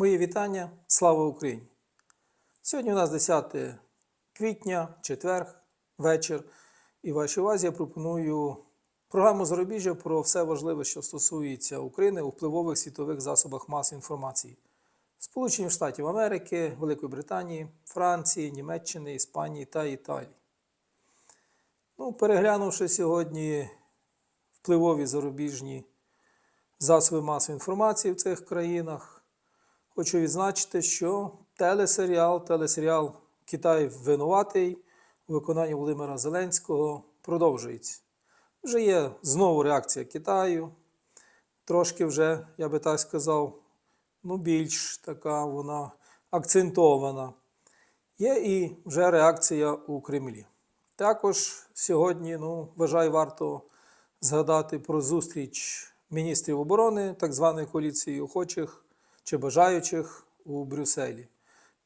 Мої вітання, слава Україні! Сьогодні у нас 10 квітня, четвер, вечір. І вашій увазі я пропоную програму зарубіжжя про все важливе, що стосується України у впливових світових засобах масової інформації. Сполучених Штатів Америки, Великої Британії, Франції, Німеччини, Іспанії та Італії. Ну, переглянувши сьогодні впливові зарубіжні засоби масової інформації в цих країнах, хочу відзначити, що телесеріал, телесеріал Китай винуватий у виконанні Володимира Зеленського продовжується. Вже є знову реакція Китаю. Трошки вже, я би так сказав, ну, більш така вона акцентована. Є і вже реакція у Кремлі. Також сьогодні, ну, вважаю, варто згадати про зустріч міністрів оборони так званої коаліції охочих чи бажаючих у Брюсселі.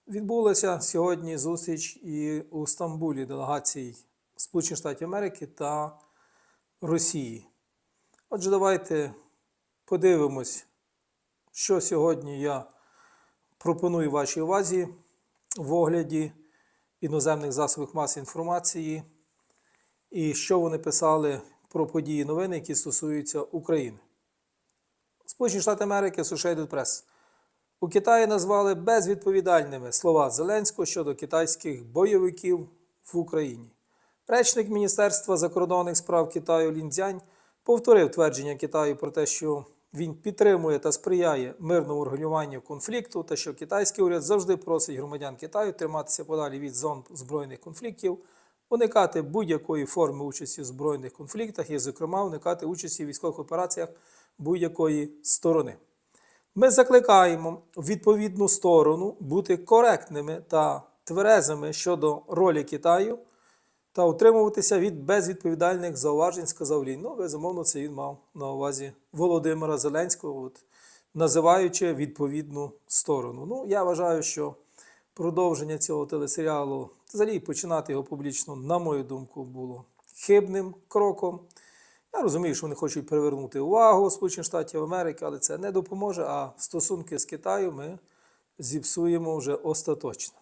Відбулася сьогодні зустріч і у Стамбулі делегацій Сполучених Штатів Америки та Росії. Отже, давайте подивимось, що сьогодні я пропоную вашій увазі в огляді іноземних засобів масової інформації і що вони писали про події новини, які стосуються України. Сполучені Штати Америки, Associated Press. У Китаї назвали безвідповідальними слова Зеленського щодо китайських бойовиків в Україні. Речник Міністерства закордонних справ Китаю Ліндзянь повторив твердження Китаю про те, що він підтримує та сприяє мирному регулюванню конфлікту, та що китайський уряд завжди просить громадян Китаю триматися подалі від зон збройних конфліктів, уникати будь-якої форми участі в збройних конфліктах і, зокрема, уникати участі в військових операціях будь-якої сторони. Ми закликаємо відповідну сторону бути коректними та тверезими щодо ролі Китаю та утримуватися від безвідповідальних зауважень, сказав Лінь. Ну, безумовно, це він мав на увазі Володимира Зеленського, от, називаючи відповідну сторону. Ну, я вважаю, що продовження цього телесеріалу, взагалі починати його публічно, на мою думку, було хибним кроком. Я розумію, що вони хочуть привернути увагу Сполучених Штатів Америки, але це не допоможе. А стосунки з Китаю ми зіпсуємо вже остаточно.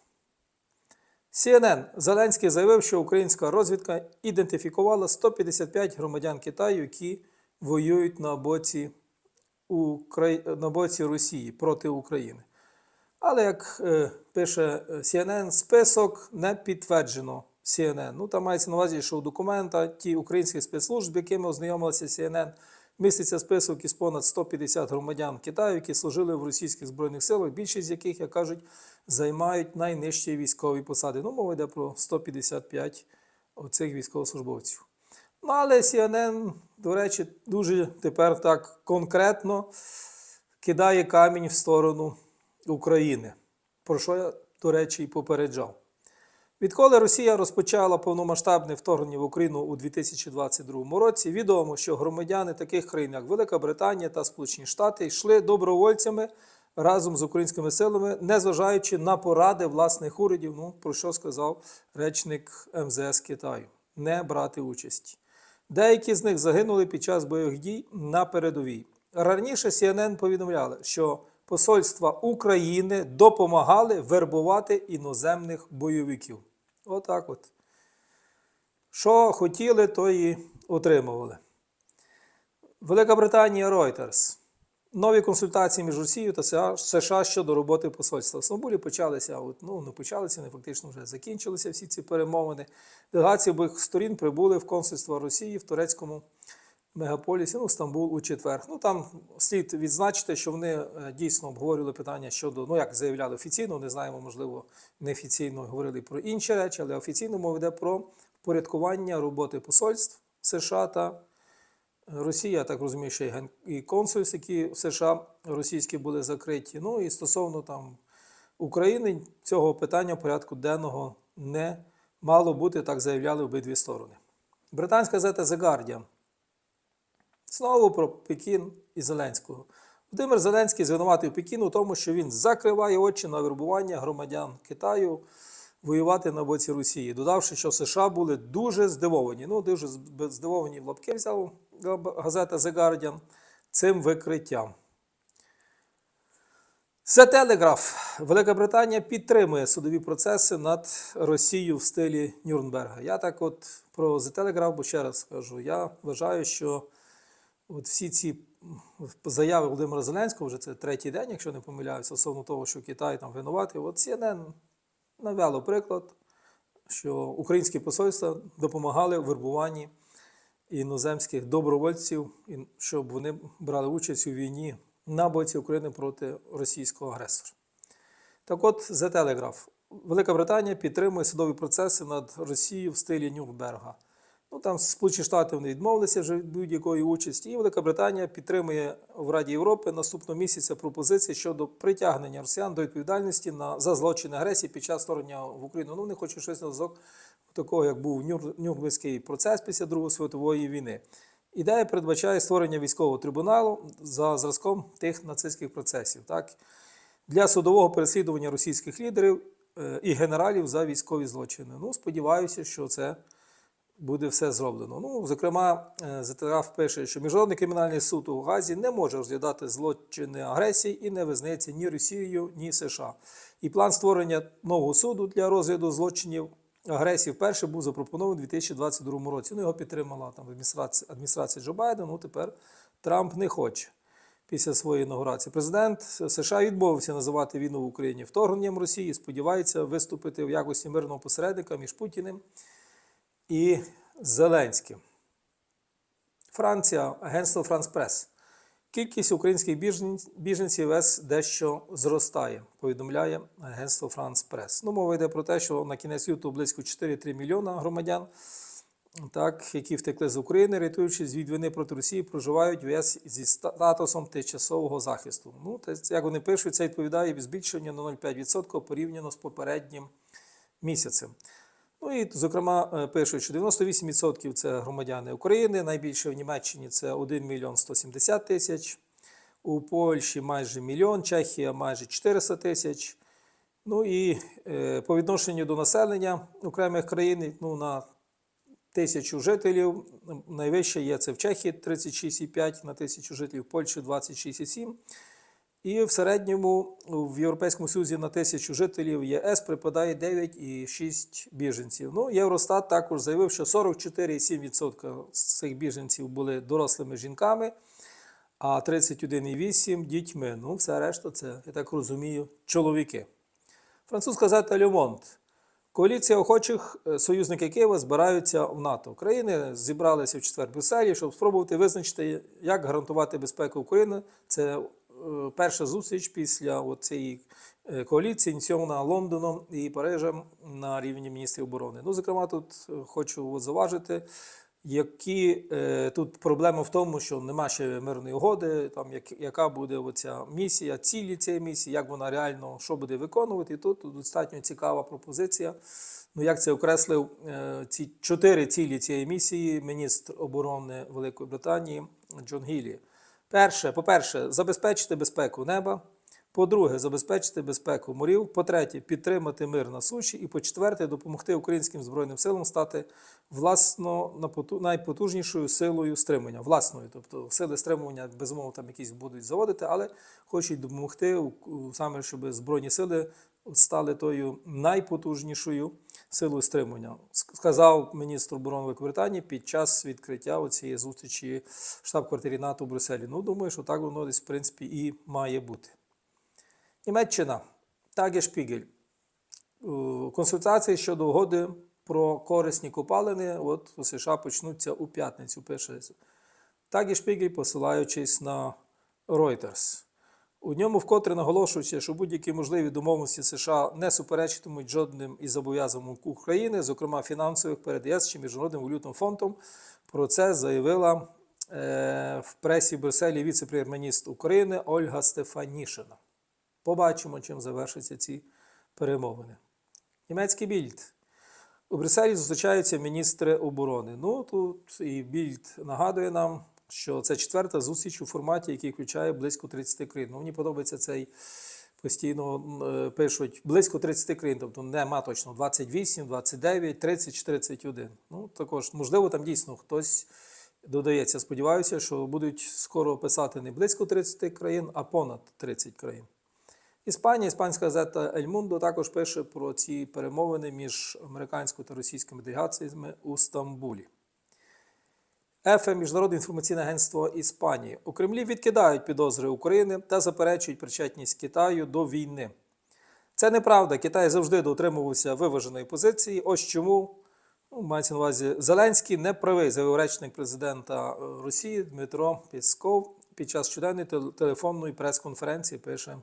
CNN. Зеленський заявив, що українська розвідка ідентифікувала 155 громадян Китаю, які воюють на боці, Украї... на боці Росії проти України. Але як е, пише CNN, список не підтверджено CNN. Ну, там мається на увазі, що у документі українських спецслужб, якими ознайомилася CNN, міститься список із понад 150 громадян Китаю, які служили в російських збройних силах, більшість з яких, як кажуть, займають найнижчі військові посади. Ну, мова йде про 155 оцих військовослужбовців. Ну, але CNN, до речі, дуже тепер так конкретно кидає камінь в сторону України, про що я, до речі, і попереджав. Відколи Росія розпочала повномасштабне вторгнення в Україну у 2022 році, відомо, що громадяни таких країн, як Велика Британія та Сполучені Штати, йшли добровольцями разом з українськими силами, незважаючи на поради власних урядів, ну про що сказав речник МЗС Китаю, не брати участі. Деякі з них загинули під час бойових дій на передовій. Раніше CNN повідомляли, що посольства України допомагали вербувати іноземних бойовиків. Отак от. Що хотіли, то і отримували. Велика Британія Reuters. Нові консультації між Росією та США щодо роботи посольства. В Стамбулі почалися, от, ну не почалися, вони фактично вже закінчилися всі ці перемовини. Делегації обох сторін прибули в консульство Росії в турецькому мегаполісі, ну, Стамбул у четвер. Ну там слід відзначити, що вони е, дійсно обговорювали питання щодо, ну як заявляли офіційно, не знаємо, можливо, неофіційно говорили про інші речі, але офіційно мова йде про впорядкування роботи посольств США та Росії, я так розумію, й ген- і консульств, які в США російські були закриті. Ну і стосовно там України цього питання порядку денного не мало бути, так заявляли обидві сторони. Британська газета The Guardian Знову про Пекін і Зеленського. Володимир Зеленський звинуватив Пекін у тому, що він закриває очі на вербування громадян Китаю воювати на боці Росії, додавши, що США були дуже здивовані. Ну, дуже здивовані в лапки взяв газета The Guardian цим викриттям. The Telegraph. Велика Британія підтримує судові процеси над Росією в стилі Нюрнберга. Я так от про The Telegraph, бо ще раз скажу, я вважаю, що от всі ці заяви Володимира Зеленського, вже це третій день, якщо не помиляюся, стосовно того, що Китай там винуватий, от CNN навело приклад, що українські посольства допомагали в вербуванні іноземських добровольців, щоб вони брали участь у війні на боці України проти російського агресора. Так от, The Telegraph. Велика Британія підтримує судові процеси над Росією в стилі Нюрнберга. Ну, там Сполучені Штати вони відмовилися вже від будь-якої участі, і Велика Британія підтримує в Раді Європи наступного місяця пропозиції щодо притягнення росіян до відповідальності на, за злочини агресії під час вторгнення в Україну. Ну, вони хочуть щось на зв'язок такого, як був Нюр- Нюрнберзький процес після Другої світової війни. Ідея передбачає створення військового трибуналу за зразком тих нацистських процесів. Так? Для судового переслідування російських лідерів е, і генералів за військові злочини. Ну, сподіваюся, що це буде все зроблено. Ну, зокрема, е, Зетеграф пише, що Міжнародний кримінальний суд у Газі не може розглядати злочини агресії і не визнається ні Росією, ні США. І план створення нового суду для розгляду злочинів агресії вперше був запропонований у 2022 році. Ну, його підтримала там адміністрація, адміністрація Джо Байдена, ну тепер Трамп не хоче. Після своєї інаугурації президент США відмовився називати війну в Україні вторгненням Росії. Сподівається виступити в якості мирного посередника між Путіним і Зеленським. Франція, агентство Франс Прес. Кількість українських біженців ВС дещо зростає, повідомляє агентство Франс Прес. Ну, мова йде про те, що на кінець лютого близько 4-3 мільйона громадян, так, які втекли з України, рятуючись від війни проти Росії, проживають в ЄС зі статусом тимчасового захисту. Ну, те, як вони пишуть, це відповідає збільшенню на 0,5% порівняно з попереднім місяцем. Ну і, зокрема, е, пишуть, що 98% це громадяни України, найбільше в Німеччині це 1 мільйон 170 тисяч, у Польщі майже мільйон, Чехія майже 400 тисяч. Ну і е, по відношенню до населення окремих країн ну, на тисячу жителів найвище є це в Чехії 36,5 на тисячу жителів, в Польщі 26,7. І в середньому в Європейському Союзі на тисячу жителів ЄС припадає 9,6 біженців. Ну, Євростат також заявив, що 44,7% з цих біженців були дорослими жінками, а 31,8% дітьми. Ну, все решта це, я так розумію, чоловіки. Французька Le Monde. Коаліція охочих е, союзники Києва збираються в НАТО. Країни зібралися в четвер Брюсселі, щоб спробувати визначити, як гарантувати безпеку України. Це перша зустріч після цієї коаліції, ініційована Лондоном і Парижем на рівні міністрів оборони. Ну, зокрема, тут е, хочу от заважити, які е, тут проблема в тому, що нема ще мирної угоди, там як, яка буде оця місія, цілі цієї місії, як вона реально що буде виконувати. Тут достатньо цікава пропозиція. Ну, як це окреслив е, ці чотири цілі цієї місії міністр оборони Великої Британії Джон Гіллі. Перше, по-перше, забезпечити безпеку неба. По-друге, забезпечити безпеку морів. По-третє, підтримати мир на суші. І по-четверте, допомогти українським збройним силам стати власно найпотужнішою силою стримування. Власною, тобто сили стримування, безумовно, там якісь будуть заводити, але хочуть допомогти саме, щоб збройні сили стали тою найпотужнішою силою стримування. Сказав міністр оборони Великобританії під час відкриття цієї зустрічі штаб-квартирі НАТО в Брюсселі. Ну, думаю, що так воно десь в принципі і має бути. Німеччина. Шпігель. Консультації щодо угоди про корисні копалини от у США почнуться у п'ятницю. Пише Шпігель, посилаючись на Reuters. У ньому вкотре наголошується, що будь-які можливі домовленості США не суперечитимуть жодним із зобов'язанням України, зокрема фінансових перед ЄС чи Міжнародним валютним фондом. Про це заявила е, в пресі Брюсселі віце-прем'єр-міністр України Ольга Стефанішина. Побачимо, чим завершаться ці перемовини. Німецький більд. У Брюсселі зустрічаються міністри оборони. Ну тут і більд нагадує нам, що це четверта зустріч у форматі, який включає близько 30 країн. Ну, мені подобається цей постійно е, пишуть близько 30 країн, тобто нема точно 28, 29, 30 чи 31. Ну також можливо там дійсно хтось додається. Сподіваюся, що будуть скоро писати не близько 30 країн, а понад 30 країн. Іспанія, іспанська газета Ель Мундо також пише про ці перемовини між американською та російськими делегаціями у Стамбулі. ЕФЕ Міжнародне інформаційне агентство Іспанії. У Кремлі відкидають підозри України та заперечують причетність Китаю до війни. Це неправда. Китай завжди дотримувався виваженої позиції. Ось чому ну, мається на увазі Зеленський не правий, заявив речник президента е, Росії Дмитро Пісков під час щоденної телефонної прес-конференції. Пише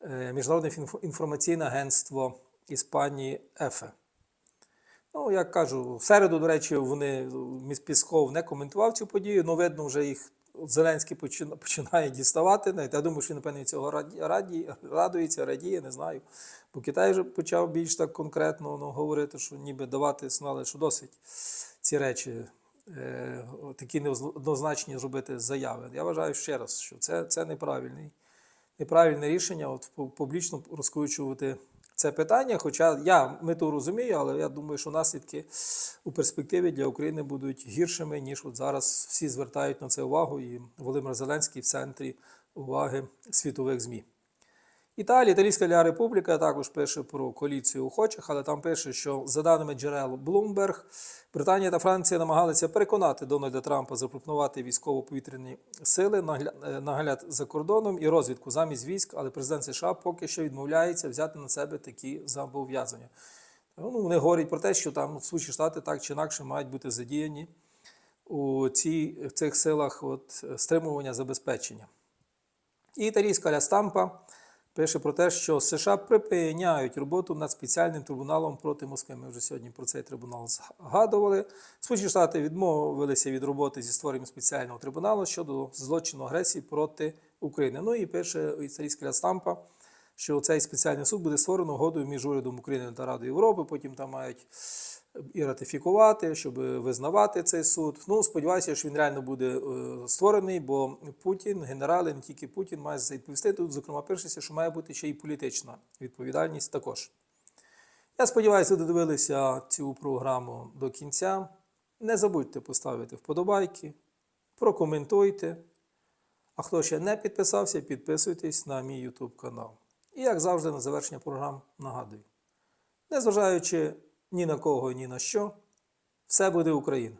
е, Міжнародне інформаційне агентство Іспанії ЕФЕ. Ну, як кажу, в середу, до речі, вони міс Пісков не коментував цю подію, але видно, вже їх Зеленський почина- починає діставати. Навіть Я думаю, що він, напевно, цього раді, радується, радіє, не знаю. Бо Китай вже почав більш так конкретно ну, говорити, що ніби давати сигнали, що досить ці речі е, такі неоднозначні зробити заяви. Я вважаю ще раз, що це, це неправильний, неправильне рішення от, публічно розкручувати це питання. Хоча я ми то розумію, але я думаю, що наслідки у перспективі для України будуть гіршими, ніж от зараз всі звертають на це увагу, і Володимир Зеленський в центрі уваги світових ЗМІ. Італія, Італійська Ля Републіка також пише про коаліцію охочих, але там пише, що за даними джерел Bloomberg, Британія та Франція намагалися переконати Дональда Трампа запропонувати військово-повітряні сили, е, нагляд за кордоном і розвідку замість військ, але президент США поки що відмовляється взяти на себе такі зобов'язання. Ну, вони говорять про те, що там Сполучені Штати так чи інакше мають бути задіяні у цій, в цих силах от, стримування забезпечення. І італійська Ля Стампа пише про те, що США припиняють роботу над спеціальним трибуналом проти Москви. Ми вже сьогодні про цей трибунал згадували. Сполучені Штати відмовилися від роботи зі створенням спеціального трибуналу щодо злочину агресії проти України. Ну і пише і царійська Стампа, що цей спеціальний суд буде створено угодою між урядом України та Радою Європи. Потім там мають і ратифікувати, щоб визнавати цей суд. Ну, сподіваюся, що він реально буде е, створений, бо Путін, генерали, не тільки Путін, має за відповісти. Тут, зокрема, пишеться, що має бути ще й політична відповідальність також. Я сподіваюся, ви додивилися цю програму до кінця. Не забудьте поставити вподобайки, прокоментуйте. А хто ще не підписався, підписуйтесь на мій YouTube канал. І як завжди, на завершення програм нагадую: незважаючи ні на кого, ні на що, все буде Україна.